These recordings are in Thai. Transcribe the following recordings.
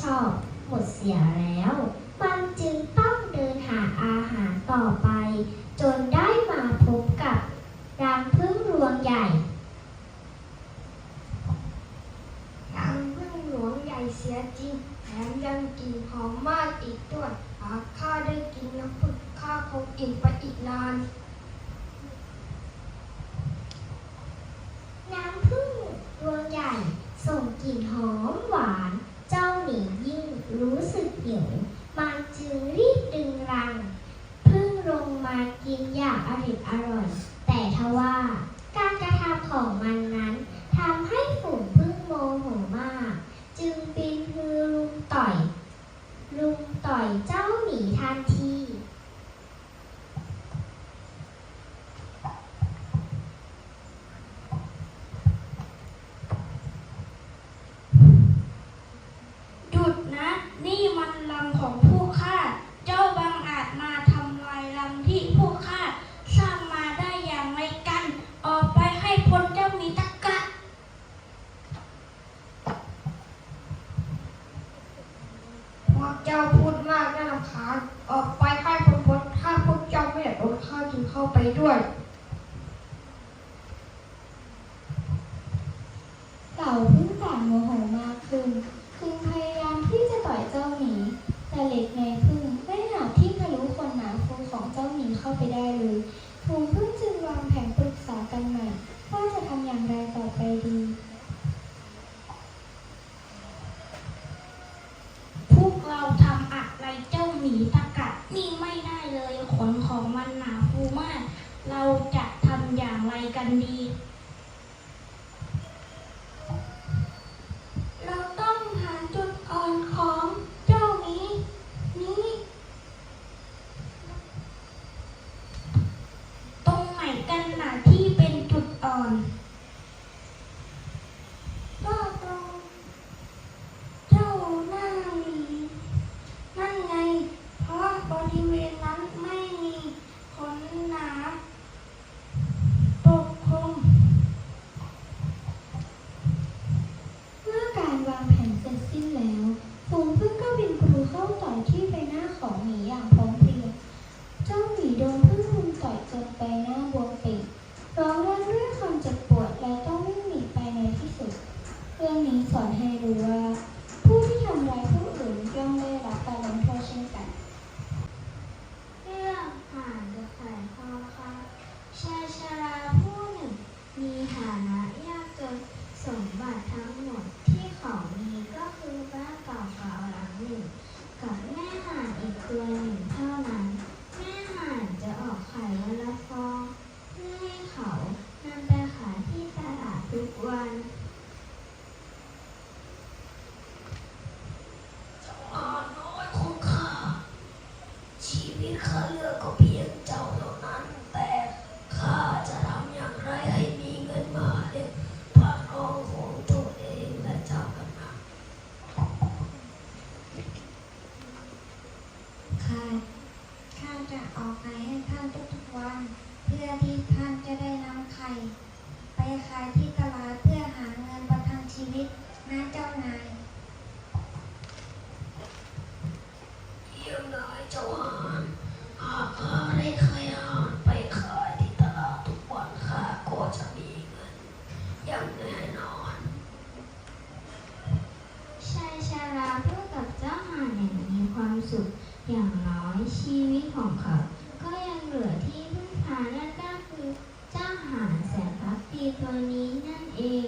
ชอบหมดเสียแล้วมันจึงต้องเดินหาอาหารต่อไป จนได้มาพบกับรังพึ่งรวงใหญ่รังพึ่งหวงใหญ่เสียจริงแถมยังกลิ่นหอมมากอีกด้วยหากข้าได้กินน้ำพึ่งข้าคงอิ่มไป เขียว มันจึงรีบดึงรัง พึ่งลงมากินอย่างอริดอร่อย จะออกไข่ให้ท่านทุกๆวัน เพื่อที่ท่านจะได้นำไข่ ไปขายที่ตลาดเพื่อหาเงินประทังชีวิตนะเจ้านายเยี่ยมนายเจ้าหานหากข้าได้ไข่หนไปขายที่ตลาดทุกวันข้าก็จะมีเงินอย่างแน่นอนชายชาราพูดกับเจ้าหานอย่างมีความสุขอย่างเรา ชีวิตของเขา ก็ยังเหลือที่พึ่งพานั่นก็คือเจ้าหาแสนพักดีตัวนี้นั่นเอง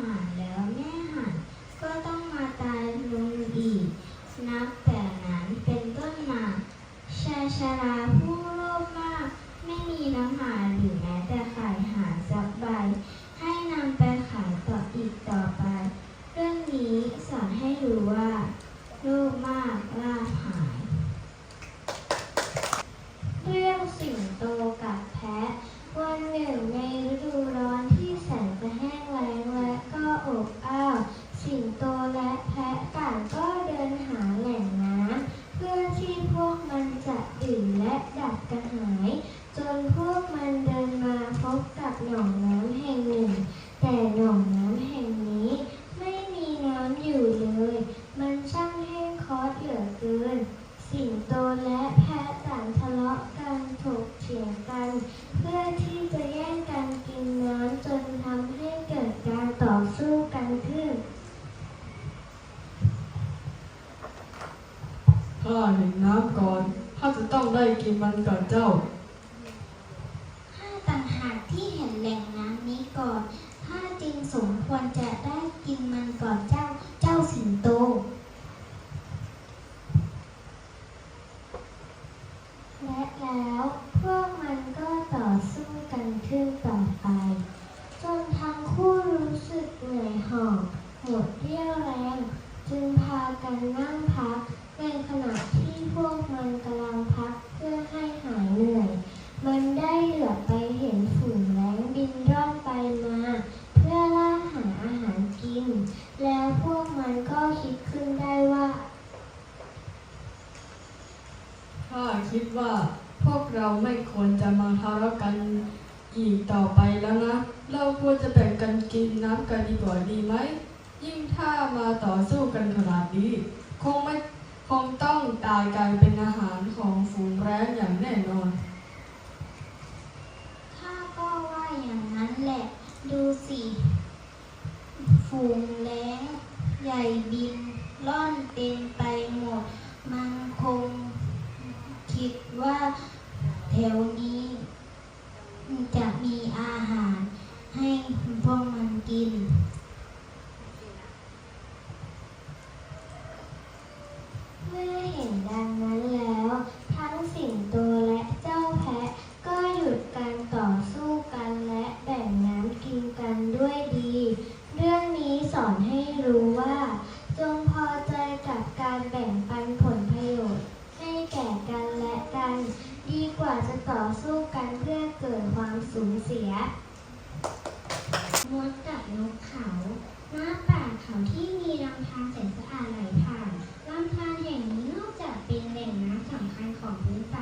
หายแล้ว Oh, uh, ข้าเห็นน้ำก่อน ข้าจะต้องได้กินมันก่อนเจ้า ข้าต่างหากที่เห็นแหล่งน้ำนี้ก่อน ข้าจึงสมควรจะได้กินมันก่อนเจ้า เจ้าสิงโตและแล้วพวกมันก็ต่อสู้กันขึ้นต่อไป จนทั้งคู่รู้สึกเหนื่อยหอบหมดเรี่ยวแรง จึงพากันนั่ง ต่อสู้กันขนาดนี้ คงไม่คงต้องตายกลายเป็นอาหารของฝูงแร้งอย่างแน่นอนข้าก็ว่าอย่างนั้นแหละ ดูสิ ฝูงแร้งใหญ่บินล่อนเต็มไปหมด มันคงคิดว่าแถวนี้จะมีอาหารให้พวกมันกิน ไหลผ่านลำธารแห่งนี้นอกจากเป็นแหล่งน้ำสำคัญของพื้นป่า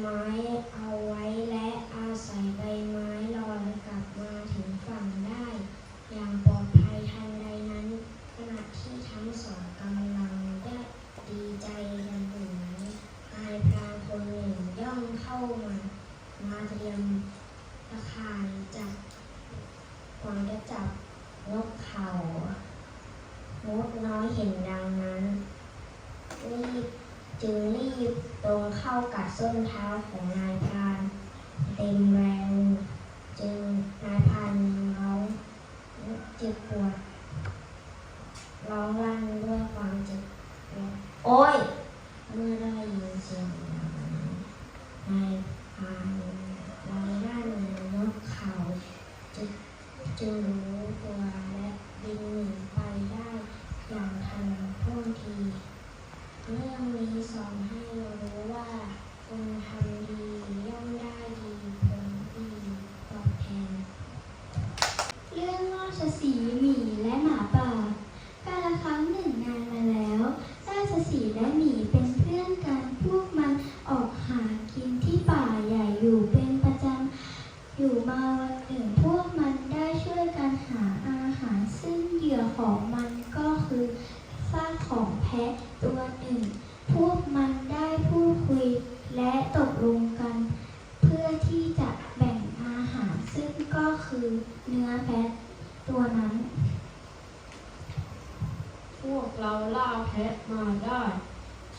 ไม้เอาไว้และอาศัยใบไม้ลอยกลับมาถึงฝั่งได้ อย่างปลอดภัยทันใดนั้น ขณะที่ทั้งสองกำลังได้ดีใจกันอยู่นั้นนายพรานคนหนึ่งย่องเข้ามา มาเตรียมตะข่ายจับหวังจะจับนกเขามดน้อยเห็นดังนั้นรีบจึงรีบ ตรงเข้ากับส้นเท้าของนายพรานเต็มแรงจึงนายพรานร้องเจ็บปวดร้องลั่นด้วยความเจ็บปวดโอ้ย เมื่อได้ยินเสียงนั้นนายพรานลอยด้านนกเขาจึงจึงรู้ตัวและบินหนีไปได้อย่างทันท่วงที เรื่องนี้สอนให้เรารู้ว่าคนทำดีย่อมได้ดีผลดีตอบแทน ๆ เรื่องราชสีห์หมีและหมาป่า การละครั้งหนึ่งนานมาแล้ว ราชสีห์และหมีเป็นเพื่อนกัน พวกมันออกหากินที่ป่าใหญ่อยู่เป็นประจำ อยู่มาวันหนึ่งพวกมันได้ช่วยกันหาอาหาร ซึ่งเหยื่อของมันก็คือซากของแพะตัวหนึ่ง พวกมันได้พูดคุยและตกลงกัน เพื่อที่จะแบ่งอาหาร ซึ่งก็คือเนื้อแพะตัวนั้น พวกเราล่าแพะมาได้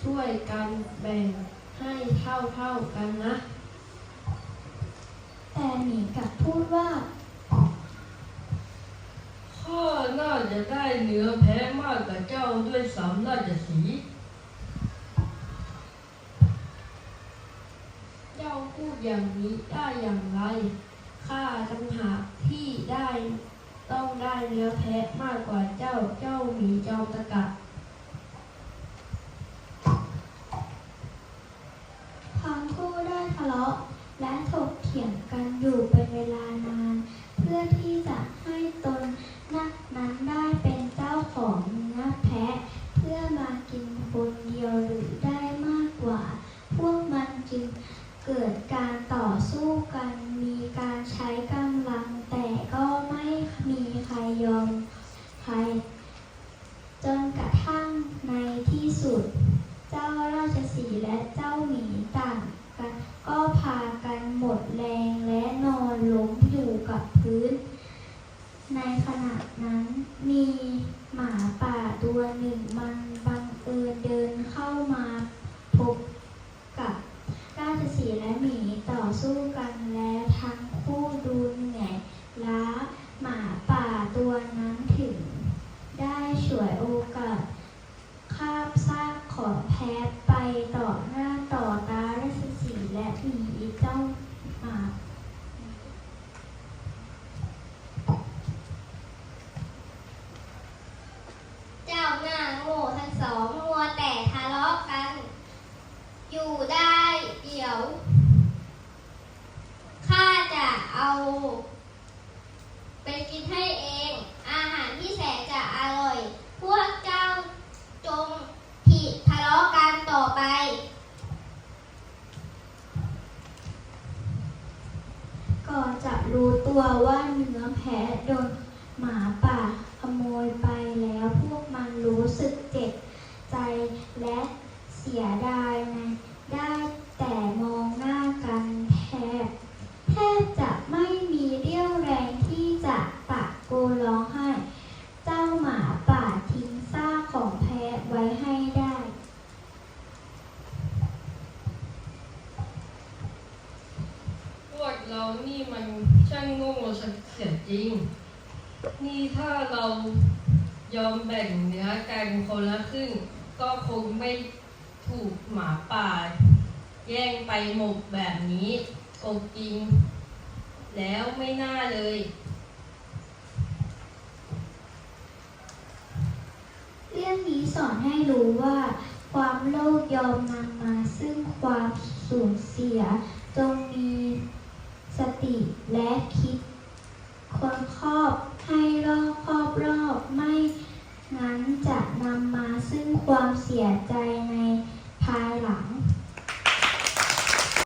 ช่วยกันแบ่งให้เท่าเท่าๆกันนะ แต่หมีกลับพูดว่า ข้าน่าจะได้เนื้อแพ้มากกว่าเจ้าด้วยซ้ำน่าจะสี เจ้าพูด อย่างนี้ได้อย่างไร ข้าตั้งหากที่ได้ ต้องได้เนื้อแพะมากกว่าเจ้า เจ้าหมีจอมตะกะ ทั้งคู่ได้ทะเลาะและถกเถียงกันอยู่เป็นเวลานาน เพื่อที่จะให้ตนนักนั้นได้เป็นเจ้าของเนื้อแพะ เพื่อมากินคนเดียวหรือได้มากกว่า พวกมันจึงเกิดการต่อสู้กัน มีการใช้กำลัง แต่ก็ไม่มีใครยอมใคร จนกระทั่งในที่สุด เจ้าราชสีห์และเจ้าหมีต่างกัน ก็พากันหมดแรงและนอนล้มอยู่กับพื้น ในขณะนั้นมีหมาป่าตัวหนึ่งมันบังเอิญเดินเข้ามาพบกับราชสีห์และหมีต่อ สู้กันและทั้งคู่ดูเหนื่อยล้าหมาป่าตัวนั้นถึง ได้ฉวยโอกาสคาบซากของแพะไปต่อหน้าต่อตาราชสีและหมีเจ้าหมาเจ้าหน้าโง่ทั้งสองมัวแต่ทะเลาะกัน อยู่ได้เดี๋ยว ไปกินให้เอง อาหารที่แสนจะอร่อย พวกเจ้าจงผิดทะเลาะกันต่อไป ก่อนจะรู้ตัวว่าเนื้อแพะโดนหมาป่าขโมยไปแล้วพวกมันรู้สึกเจ็บใจและเสียดายในได้แต่มองหน้ากันแทบแทบจะไม่มีเรี่ยวแรง เรานี่มันช่างโง่เสียจริง นี่ถ้าเรายอมแบ่งเนื้อกันคนละครึ่ง ก็คงไม่ถูกหมาป่า แย่งไป หมกแบบนี้โกกินแล้วไม่น่าเลย เรื่องนี้สอนให้รู้ว่า ความโลภยอมนำมาซึ่งความสูญเสียจงมีสติและคิดคนครอบให้รอบครอบรอบไม่งั้นจะนำมาซึ่งความเสียใจในภายหลัง